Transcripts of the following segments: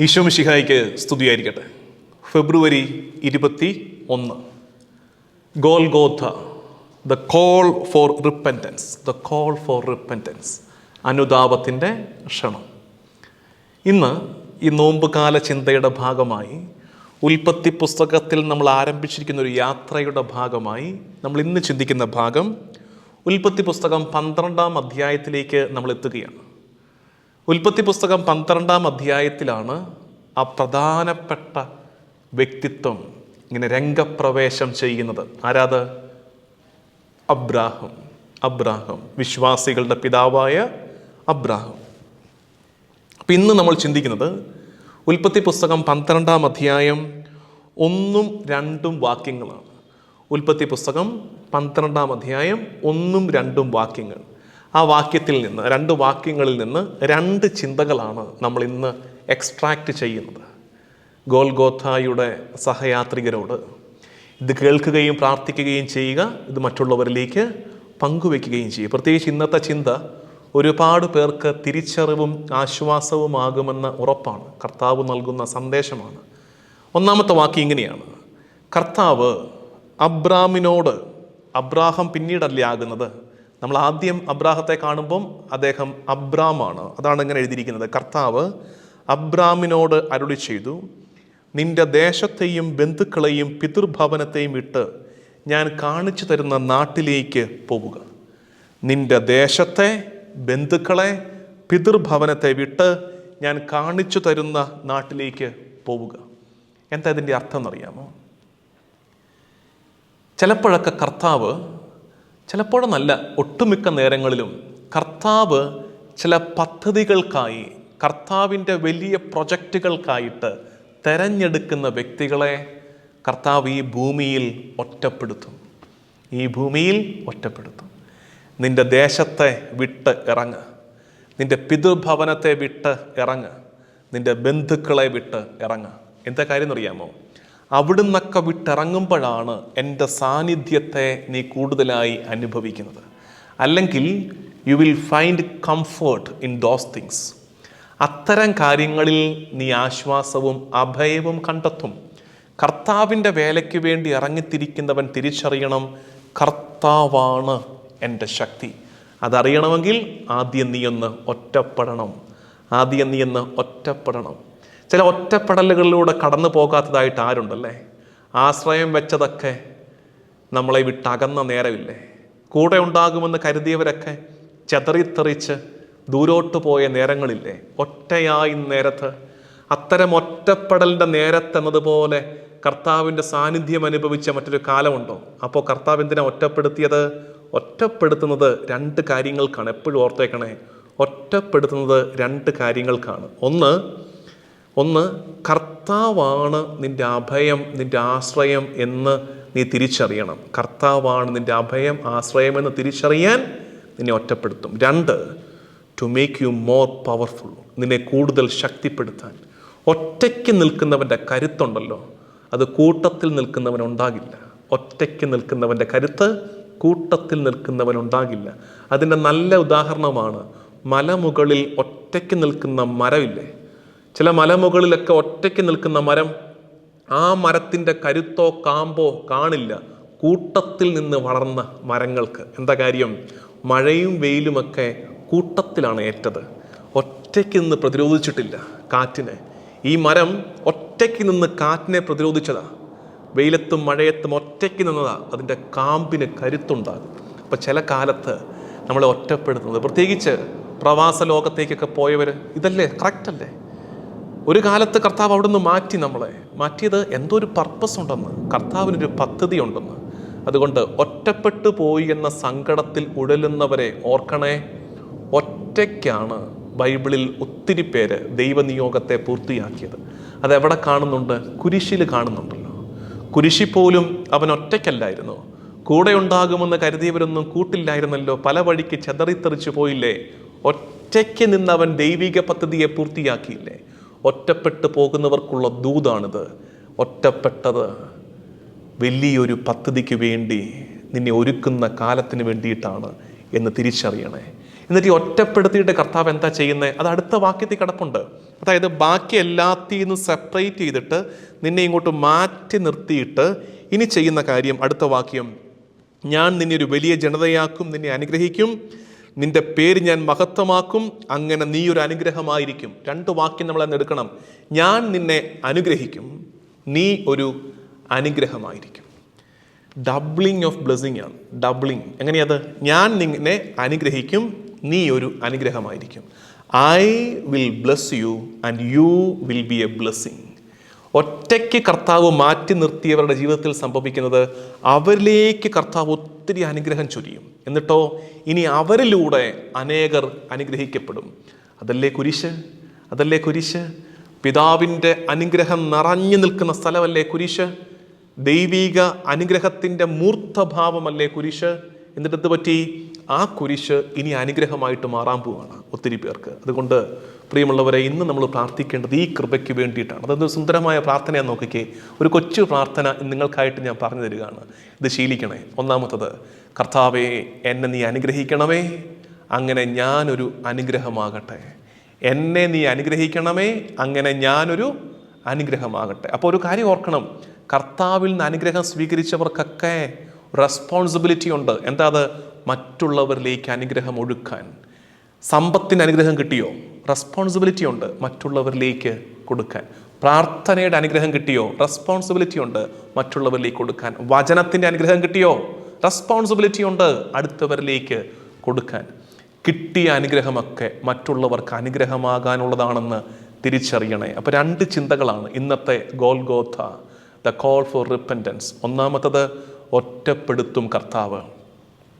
ഈശോമിഷിഹായിക്ക് സ്തുതിയായിരിക്കട്ടെ. ഫെബ്രുവരി ഇരുപത്തി ഒന്ന്. Golgotha the call for repentance the call for repentance അനുതാപത്തിന്റെ ക്ഷണം. ഇന്ന് ഈ നോമ്പുകാല ചിന്തയുടെ ഭാഗമായി ഉൽപ്പത്തി പുസ്തകത്തിൽ നമ്മൾ ആരംഭിച്ചിരിക്കുന്ന ഒരു യാത്രയുടെ ഭാഗമായി നമ്മൾ ഇന്ന് ചിന്തിക്കുന്ന ഭാഗം ഉൽപ്പത്തി പുസ്തകം പന്ത്രണ്ടാം അധ്യായത്തിലേക്ക് നമ്മൾ എത്തുകയാണ്. ഉൽപ്പത്തി പുസ്തകം പന്ത്രണ്ടാം അധ്യായത്തിലാണ് ആ പ്രധാനപ്പെട്ട വ്യക്തിത്വം ഇങ്ങനെ രംഗപ്രവേശം ചെയ്യുന്നത്. ആരാത്? അബ്രാഹം. അബ്രാഹം. വിശ്വാസികളുടെ പിതാവായ അബ്രാഹം. അപ്പം ഇന്ന് നമ്മൾ ചിന്തിക്കുന്നത് ഉൽപ്പത്തി പുസ്തകം പന്ത്രണ്ടാം അധ്യായം ഒന്നും രണ്ടും വാക്യങ്ങളാണ്. ഉൽപ്പത്തി പുസ്തകം പന്ത്രണ്ടാം അധ്യായം ഒന്നും രണ്ടും വാക്യങ്ങൾ. ആ വാക്യത്തിൽ നിന്ന് രണ്ട് വാക്യങ്ങളിൽ നിന്ന് രണ്ട് ചിന്തകളാണ് നമ്മൾ ഇന്ന് എക്സ്ട്രാക്റ്റ് ചെയ്യുന്നത്. ഗോൽഗോഥായുടെ സഹയാത്രികരോട് ഇത് കേൾക്കുകയും പ്രാർത്ഥിക്കുകയും ചെയ്യുക ഇത് മറ്റുള്ളവരിലേക്ക് പങ്കുവെക്കുകയും ചെയ്യുക. പ്രത്യേകിച്ച് ഇന്നത്തെ ചിന്ത ഒരുപാട് പേർക്ക് തിരിച്ചറിവും ആശ്വാസവുമാകുമെന്ന ഉറപ്പാണ്. കർത്താവ് നൽകുന്ന സന്ദേശമാണ്. ഒന്നാമത്തെ വാക്യം ഇങ്ങനെയാണ്. കർത്താവ് അബ്രാമിനോട് അബ്രാഹം പിന്നീടല്ലേ ആകുന്നത്? നമ്മൾ ആദ്യം അബ്രാഹത്തെ കാണുമ്പം അദ്ദേഹം അബ്രാമാണ്. അതാണ് ഇങ്ങനെ എഴുതിയിരിക്കുന്നത്. കർത്താവ് അബ്രാമിനോട് അരുളി ചെയ്തു നിന്റെ ദേശത്തെയും ബന്ധുക്കളെയും പിതൃഭവനത്തെയും വിട്ട് ഞാൻ കാണിച്ചു തരുന്ന നാട്ടിലേക്ക് പോവുക. നിന്റെ ദേശത്തെ ബന്ധുക്കളെ പിതൃഭവനത്തെ വിട്ട് ഞാൻ കാണിച്ചു തരുന്ന നാട്ടിലേക്ക് പോവുക. എന്താ ഇതിന്റെ അർത്ഥം എന്നറിയാമോ? ചിലപ്പോഴൊക്കെ കർത്താവ് ചിലപ്പോഴെന്നല്ല ഒട്ടുമിക്ക നേരങ്ങളിലും കർത്താവ് ചില പദ്ധതികൾക്കായി കർത്താവിന്റെ വലിയ പ്രൊജക്റ്റുകൾക്കായിട്ട് തെരഞ്ഞെടുക്കുന്ന വ്യക്തികളെ കർത്താവ് ഈ ഭൂമിയിൽ ഒറ്റപ്പെടുത്തും. ഈ ഭൂമിയിൽ ഒറ്റപ്പെടുത്തും. നിന്റെ ദേശത്തെ വിട്ട് ഇറങ്ങ്. നിന്റെ പിതൃഭവനത്തെ വിട്ട് ഇറങ്ങ്. നിന്റെ ബന്ധുക്കളെ വിട്ട് ഇറങ്ങുക എന്താ കാര്യം എന്നറിയാമോ അവിടുന്നൊക്കെ വിട്ടിറങ്ങുമ്പോഴാണ് എന്റെ സാന്നിധ്യത്തെ നീ കൂടുതലായി അനുഭവിക്കുന്നത്. അല്ലെങ്കിൽ you will find comfort in those things അത്തരം കാര്യങ്ങളിൽ നീ ആശ്വാസവും അഭയവും കണ്ടെത്തും. കർത്താവിന്റെ വേലയ്ക്ക് വേണ്ടി ഇറങ്ങിത്തിരിക്കുന്നവൻ തിരിച്ചറിയണം കർത്താവാണ് എന്റെ ശക്തി. അതറിയണമെങ്കിൽ ആദ്യം നീ ഒറ്റപ്പെടണം. ആദ്യം നീ ഒറ്റപ്പെടണം. ചില ഒറ്റപ്പെടലുകളിലൂടെ കടന്നു പോകാത്തതായിട്ട് ആരുണ്ടല്ലേ? ആശ്രയം വെച്ചതൊക്കെ നമ്മളെ വിട്ടകന്ന നേരമില്ലേ? കൂടെ ഉണ്ടാകുമെന്ന് കരുതിയവരൊക്കെ ചെതറിത്തെറിച്ച് ദൂരോട്ട് പോയ നേരങ്ങളില്ലേ? ഒറ്റയായി നേരത്ത്. അത്തരം ഒറ്റപ്പെടലിന്റെ നേരത്തെന്നതുപോലെ കർത്താവിന്റെ സാന്നിധ്യം അനുഭവിച്ച മറ്റൊരു കാലമുണ്ടോ? അപ്പോൾ കർത്താവ് എന്തിനാ ഒറ്റപ്പെടുത്തിയത്? ഒറ്റപ്പെടുത്തുന്നത് രണ്ട് കാര്യങ്ങൾക്കാണ്. എപ്പോഴും ഓർത്തേക്കണേ. ഒറ്റപ്പെടുത്തുന്നത് രണ്ട് കാര്യങ്ങൾക്കാണ്. ഒന്ന് ഒന്ന് കർത്താവാണ് നിന്റെ അഭയം നിന്റെ ആശ്രയം എന്ന് നീ തിരിച്ചറിയണം. കർത്താവാണ് നിന്റെ അഭയം ആശ്രയം എന്ന് തിരിച്ചറിയാൻ നിന്നെ ഒറ്റപ്പെടുത്തും. രണ്ട് to make you more powerful നിന്നെ കൂടുതൽ ശക്തിപ്പെടുത്താൻ. ഒറ്റയ്ക്ക് നിൽക്കുന്നവന്റെ കരുത്തുണ്ടല്ലോ അത് കൂട്ടത്തിൽ നിൽക്കുന്നവൻ ഉണ്ടാകില്ല. ഒറ്റയ്ക്ക് നിൽക്കുന്നവന്റെ കരുത്ത് കൂട്ടത്തിൽ നിൽക്കുന്നവൻ ഉണ്ടാകില്ല. അതിന്റെ നല്ല ഉദാഹരണമാണ് മലമുകളിൽ ഒറ്റയ്ക്ക് നിൽക്കുന്ന മരമില്ലേ ചില മലമുകളിലൊക്കെ ഒറ്റയ്ക്ക് നിൽക്കുന്ന മരം ആ മരത്തിന്റെ കരുത്തോ കാമ്പോ കാണില്ല. കൂട്ടത്തിൽ നിന്ന് വളർന്ന മരങ്ങൾക്ക്. എന്താ കാര്യം? മഴയും വെയിലുമൊക്കെ കൂട്ടത്തിലാണ് ഏറ്റത്. ഒറ്റയ്ക്ക് നിന്ന് പ്രതിരോധിച്ചിട്ടില്ല കാറ്റിനെ. ഈ മരം ഒറ്റയ്ക്ക് നിന്ന് കാറ്റിനെ പ്രതിരോധിച്ചതാ. വെയിലത്തും മഴയത്തും ഒറ്റയ്ക്ക് നിന്നതാ അതിന്റെ കാമ്പിന് കരുത്തുണ്ടാകും. അപ്പോൾ ചില കാലത്ത് നമ്മളെ ഒറ്റപ്പെടുത്തുന്നത്. പ്രത്യേകിച്ച് പ്രവാസ ലോകത്തേക്കൊക്കെ പോയവർ ഇതല്ലേ? കറക്റ്റ് അല്ലേ ഒരു കാലത്ത് കർത്താവ് അവിടുന്ന് മാറ്റി നമ്മളെ. മാറ്റിയത് എന്തോ ഒരു പർപ്പസ് ഉണ്ടെന്ന്. കർത്താവിനൊരു പദ്ധതി ഉണ്ടെന്ന്. അതുകൊണ്ട് ഒറ്റപ്പെട്ടു പോയി എന്ന സങ്കടത്തിൽ ഉഴലുന്നവരെ ഓർക്കണേ. ഒറ്റയ്ക്കാണ് ബൈബിളിൽ ഒത്തിരി പേര് ദൈവനിയോഗത്തെ പൂർത്തിയാക്കിയത്. അതെവിടെ കാണുന്നുണ്ട്? കുരിശിൽ കാണുന്നുണ്ടല്ലോ. കുരിശി പോലും അവൻ ഒറ്റയ്ക്കല്ലായിരുന്നു. കൂടെ ഉണ്ടാകുമെന്ന് കരുതിയവരൊന്നും കൂട്ടില്ലായിരുന്നല്ലോ. പല വഴിക്ക് ചെതറിത്തെറിച്ചു പോയില്ലേ? ഒറ്റയ്ക്ക് നിന്നവൻ ദൈവിക പദ്ധതിയെ പൂർത്തിയാക്കിയില്ലേ? ഒറ്റപ്പെട്ടു പോകുന്നവർക്കുള്ള ദൂതാണിത്. ഒറ്റപ്പെട്ടത് വലിയൊരു പദ്ധതിക്ക് വേണ്ടി നിന്നെ ഒരുക്കുന്ന കാലത്തിന് വേണ്ടിയിട്ടാണ് എന്ന് തിരിച്ചറിയണേ. എന്നിട്ട് ഈ ഒറ്റപ്പെടുത്തിയിട്ട് കർത്താവ് എന്താ ചെയ്യുന്നത് അത് അടുത്ത വാക്യത്തിൽ കിടപ്പുണ്ട്. അതായത് ബാക്കി എല്ലാത്തിൽ സെപ്പറേറ്റ് ചെയ്തിട്ട് നിന്നെ ഇങ്ങോട്ട് മാറ്റി നിർത്തിയിട്ട് ഇനി ചെയ്യുന്ന കാര്യം അടുത്ത വാക്യം. ഞാൻ നിന്നെ ഒരു വലിയ ജനതയാക്കും നിന്നെ അനുഗ്രഹിക്കും. നിന്റെ പേര് ഞാൻ മഹത്വമാക്കും അങ്ങനെ നീ ഒരു അനുഗ്രഹമായിരിക്കും. രണ്ട് വാക്യം നമ്മൾ അന്ന് എടുക്കണം. ഞാൻ നിന്നെ അനുഗ്രഹിക്കും നീ ഒരു അനുഗ്രഹമായിരിക്കും. ഡബ്ലിംഗ് ഓഫ് ബ്ലെസ്സിങ് ആണ്. ഡബ്ലിംഗ് എങ്ങനെയത്? ഞാൻ നിന്നെ അനുഗ്രഹിക്കും നീ ഒരു അനുഗ്രഹമായിരിക്കും. I will bless you and you will be a blessing ഒറ്റയ്ക്ക് കർത്താവ് മാറ്റി നിർത്തിയവരുടെ ജീവിതത്തിൽ സംഭവിക്കുന്നത് അവരിലേക്ക് കർത്താവ് ഒത്തിരി അനുഗ്രഹം ചൊരിയും. എന്നിട്ടോ ഇനി അവരിലൂടെ അനേകർ അനുഗ്രഹിക്കപ്പെടും. അതല്ലേ കുരിശ്? അതല്ലേ കുരിശ്? പിതാവിന്റെ അനുഗ്രഹം നിറഞ്ഞു നിൽക്കുന്ന സ്ഥലമല്ലേ കുരിശ്? ദൈവിക അനുഗ്രഹത്തിന്റെ മൂർത്തഭാവമല്ലേ കുരിശ്? എന്നിട്ട് പറ്റി? ആ കുരിശ് ഇനി അനുഗ്രഹമായിട്ട് മാറാൻ പോവുകയാണ് ഒത്തിരി പേർക്ക്. അതുകൊണ്ട് പ്രിയമുള്ളവരെ ഇന്ന് നമ്മൾ പ്രാർത്ഥിക്കേണ്ടത് ഈ കൃപയ്ക്ക് വേണ്ടിയിട്ടാണ്. അതൊരു സുന്ദരമായ പ്രാർത്ഥനയാണ് നോക്കിക്കേ. ഒരു കൊച്ചു പ്രാർത്ഥന നിങ്ങൾക്കായിട്ട് ഞാൻ പറഞ്ഞു തരികയാണ്. ഇത് ശീലിക്കണേ. ഒന്നാമത്തത് കർത്താവേ എന്നെ നീ അനുഗ്രഹിക്കണമേ. അങ്ങനെ ഞാനൊരു അനുഗ്രഹമാകട്ടെ. എന്നെ നീ അനുഗ്രഹിക്കണമേ. അങ്ങനെ ഞാനൊരു അനുഗ്രഹമാകട്ടെ. അപ്പോൾ ഒരു കാര്യം ഓർക്കണം. കർത്താവിൽ നിന്ന് അനുഗ്രഹം സ്വീകരിച്ചവർക്കൊക്കെ റെസ്പോൺസിബിലിറ്റി ഉണ്ട്. എന്താ അത്? മറ്റുള്ളവരിലേക്ക് അനുഗ്രഹം ഒഴുക്കാൻ. സമ്പത്തിന് അനുഗ്രഹം കിട്ടിയോ? റെസ്പോൺസിബിലിറ്റി ഉണ്ട് മറ്റുള്ളവരിലേക്ക് കൊടുക്കാൻ. പ്രാർത്ഥനയുടെ അനുഗ്രഹം കിട്ടിയോ? റെസ്പോൺസിബിലിറ്റി ഉണ്ട് മറ്റുള്ളവരിലേക്ക് കൊടുക്കാൻ. വചനത്തിന്റെ അനുഗ്രഹം കിട്ടിയോ? റെസ്പോൺസിബിലിറ്റി ഉണ്ട് അടുത്തവരിലേക്ക് കൊടുക്കാൻ. കിട്ടിയ അനുഗ്രഹമൊക്കെ മറ്റുള്ളവർക്ക് അനുഗ്രഹമാകാനുള്ളതാണെന്ന് തിരിച്ചറിയണേ. അപ്പോൾ രണ്ട് ചിന്തകളാണ്. ഇന്നത്തെ Golgotha the call for repentance ഒന്നാമത്തത് ഒറ്റപ്പെടുത്തും കർത്താവ്.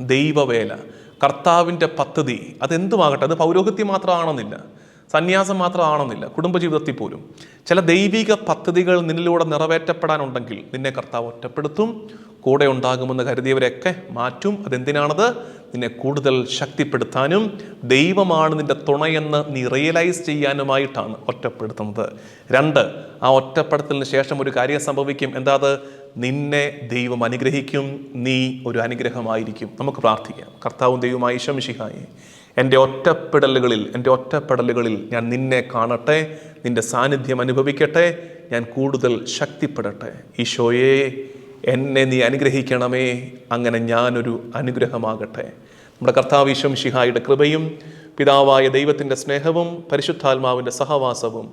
ദൈവവേല കർത്താവിന്റെ പദ്ധതി അതെന്തുമാകട്ടെ അത് പൗരോഹിത്യം മാത്രമാണെന്നില്ല സന്യാസം മാത്രമാണെന്നില്ല കുടുംബജീവിതത്തിൽ പോലും. ചില ദൈവിക പദ്ധതികൾ നിന്നിലൂടെ നിറവേറ്റപ്പെടാനുണ്ടെങ്കിൽ നിന്നെ കർത്താവ് ഒറ്റപ്പെടുത്തും കൂടെ ഉണ്ടാകുമെന്ന് കരുതിയവരെയൊക്കെ മാറ്റും. അതെന്തിനാണത്? നിന്നെ കൂടുതൽ ശക്തിപ്പെടുത്താനും ദൈവമാണ് നിന്റെ തുണയെന്ന് നീ റിയലൈസ് ചെയ്യാനുമായിട്ടാണ് ഒറ്റപ്പെടുത്തുന്നത്. രണ്ട് ആ ഒറ്റപ്പെടുത്തലിന് ശേഷം ഒരു കാര്യം സംഭവിക്കും. എന്താ അത് നിന്നെ ദൈവം അനുഗ്രഹിക്കും നീ ഒരു അനുഗ്രഹമായിരിക്കും. നമുക്ക് പ്രാർത്ഥിക്കാം. കർത്താവും ദൈവമായി ശംശിഹായി എന്റെ ഒറ്റപ്പെടലുകളിൽ എന്റെ ഒറ്റപ്പെടലുകളിൽ ഞാൻ നിന്നെ കാണട്ടെ നിന്റെ സാന്നിധ്യം അനുഭവിക്കട്ടെ ഞാൻ കൂടുതൽ ശക്തിപ്പെടട്ടെ. ഈശോയെ എന്നെ നീ അനുഗ്രഹിക്കണമേ അങ്ങനെ ഞാനൊരു അനുഗ്രഹമാകട്ടെ. നമ്മുടെ കർത്താവ് ഈശോ ശിഹായുടെ കൃപയും പിതാവായ ദൈവത്തിന്റെ സ്നേഹവും പരിശുദ്ധാത്മാവിന്റെ സഹവാസവും